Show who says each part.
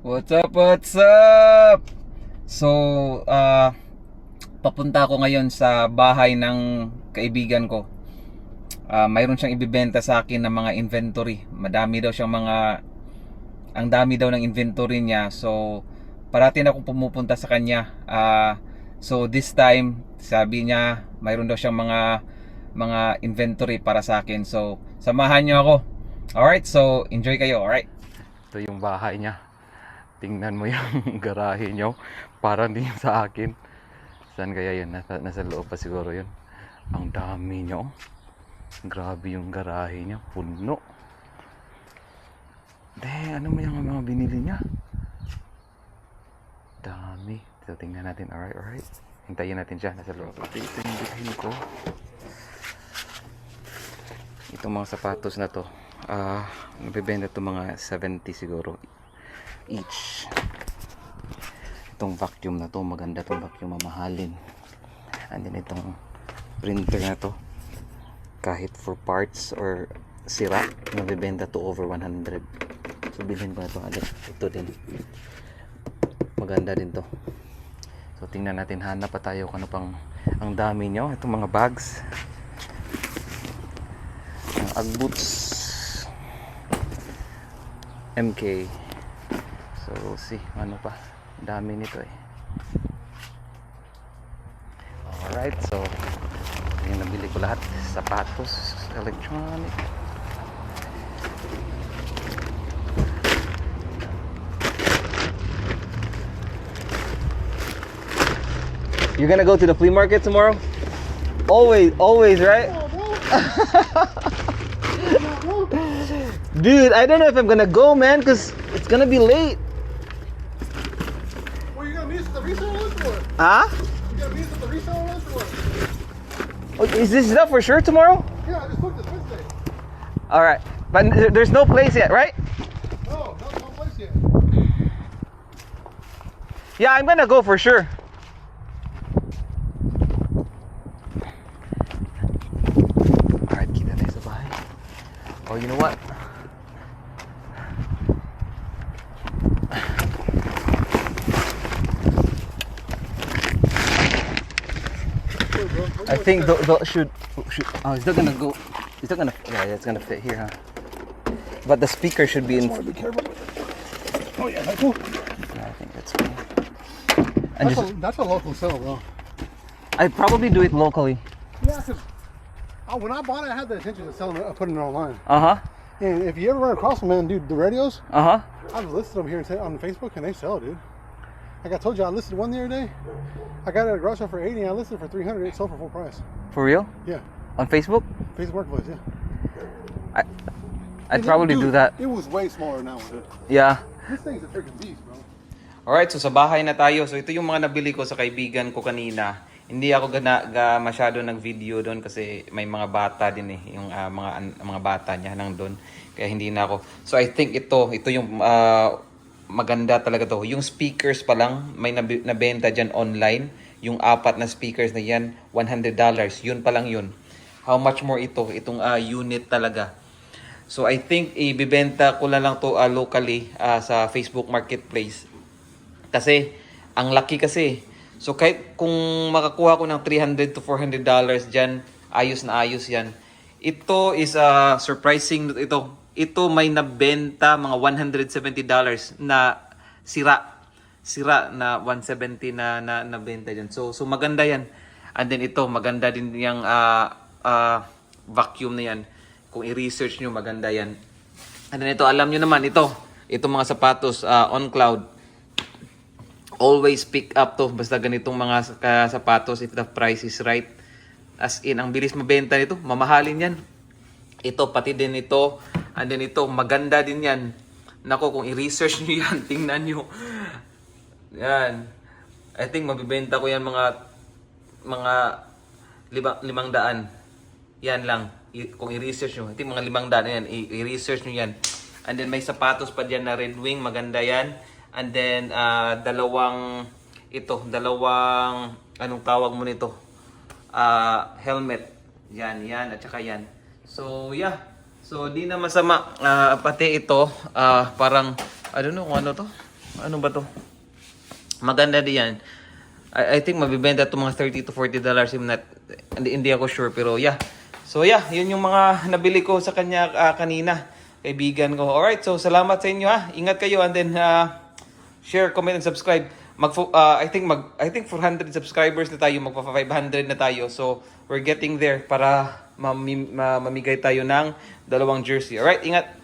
Speaker 1: What's up, what's up? So, ah papunta ako ngayon sa bahay ng kaibigan ko. Ah, mayroon siyang ibibenta sa akin ng mga inventory. Madami daw siyang mga ang dami daw ng inventory niya. So, parati na akong pumupunta sa kanya. Ah, so this time, sabi niya, mayroon daw siyang mga mga inventory para sa akin. So, samahan niyo ako. Alright, so enjoy kayo, alright? Ito yung bahay niya. Tingnan mo yung garahe niyo. Parang din sa akin. Saan kaya yun? Nasa, nasa loob pa siguro yun. Ang dami niyo. Grabe yung garahe niya. Puno. De, ano mo yung mga binili niya? Dami. So, tingnan natin. Alright, alright. Hintayin natin siya. Nasa loob. Ito, yung bilhin ko. Itong mga sapatos na to. Ah, nabibenta to mga 70 siguro each. Itong vacuum na to, maganda tong vacuum, mamahalin. And then itong printer na to, kahit for parts or sira, nabibenta to over 100. So bilhin ko na to, Alin, ito din. Maganda din to. So tingnan natin, hanap pa tayo kung ano pang ang dami nyo. Itong mga bags. Ang Ugg boots. MK. So, we'll see. Ano pa? Dami nito eh. Alright, so yung nabili ko lahat. Sapatos, electronic. You're gonna go to the flea market tomorrow? Always, always, right? Dude, I don't know if I'm gonna go, man, because it's gonna be late.
Speaker 2: Well, you gonna meet us at the resale list or?
Speaker 1: Huh?
Speaker 2: You gonna meet us at the resale list or what?
Speaker 1: Oh, is this stuff for sure tomorrow?
Speaker 2: Yeah, I just booked this Wednesday.
Speaker 1: All right, but there's no place yet, right?
Speaker 2: No, no, no place yet.
Speaker 1: Yeah, I'm gonna go for sure. Alright, kita tayo sa bahay. Oh, you know what? I think the, should should oh it's that gonna go It's that gonna yeah, yeah it's gonna fit here huh but the speaker should be in
Speaker 2: be careful. Oh yeah, that's cool.
Speaker 1: yeah, I think that's fine and
Speaker 2: That's,
Speaker 1: just
Speaker 2: a, that's a local sale though.
Speaker 1: I'd probably do it locally
Speaker 2: Yeah, cause oh, when I bought it, I had the intention of selling it, of putting it online.
Speaker 1: uh-huh
Speaker 2: And if you ever run across them, man, dude, the radios,
Speaker 1: uh-huh
Speaker 2: I've listed them here on Facebook and they sell, dude. Like I told you, I listed one the other day. I got it at a garage sale for 80 and I listed it for 300. It sold for full price.
Speaker 1: for real
Speaker 2: Yeah,
Speaker 1: on Facebook
Speaker 2: Facebook Marketplace, yeah.
Speaker 1: I'd
Speaker 2: And
Speaker 1: probably
Speaker 2: dude,
Speaker 1: do that
Speaker 2: It was way smaller than that one, dude.
Speaker 1: yeah
Speaker 2: This thing's a freaking beast, bro.
Speaker 1: Alright, so sa bahay na tayo. So ito yung mga nabili ko sa kaibigan ko kanina. Hindi ako gana, ga masyado nag-video doon kasi may mga bata din eh, yung ah, mga an- mga bata niya nang doon. Kaya hindi na ako. So I think ito, ito yung ah, maganda talaga to. Yung speakers pa lang, may nabi- nabenta diyan online. Yung apat na speakers na yan, $100. Yun pa lang yun. How much more ito? Itong ah, unit talaga. So I think ibibenta ko na lang to ah, locally ah, sa Facebook Marketplace. Kasi ang laki kasi. So kahit kung makakuha ko ng 300 to 400 dollars diyan, ayos na ayos 'yan. Ito is a surprising ito. Ito may nabenta mga 170 dollars na sira. Sira na 170 na na nabenta diyan. So so maganda 'yan. And then ito maganda din yung ah, ah, vacuum na 'yan. Kung i-research nyo, maganda 'yan. And then ito, alam nyo naman, ito. Ito mga sapatos ah, on cloud always pick up to basta ganitong mga ka- sapatos if the price is right as in ang bilis mabenta nito mamahalin yan ito pati din ito and then ito maganda din yan. Nako kung i-research nyo yan tingnan nyo. Yan. I think mabibenta ko yan mga mga lima, limang daan. Yan lang. I- kung i-research nyo. I think mga limang daan yan. I-research nyo yan. And then may sapatos pa dyan na Red Wing. Maganda yan. And then ah, dalawang ito dalawang anong tawag mo nito? Ah, helmet. Yan yan. At saka yan. So yeah so di na masama Ah, pati ito ah, parang I don't know ano to Ano ba to? Maganda din yan. I, I think mabibenta to mga 30 to 40 dollars. I'm not, hindi, hindi ako sure. Pero yeah. So yeah, yun yung mga nabili ko sa kanya ah, kanina. Kaibigan ko. Alright, so salamat sa inyo ha. Ingat kayo and then ah, share, comment, and subscribe. Mag, ah, I think mag I think 400 subscribers na tayo, magpa 500 na tayo. So we're getting there para mami, ma- mamigay tayo ng dalawang jersey. Alright, ingat.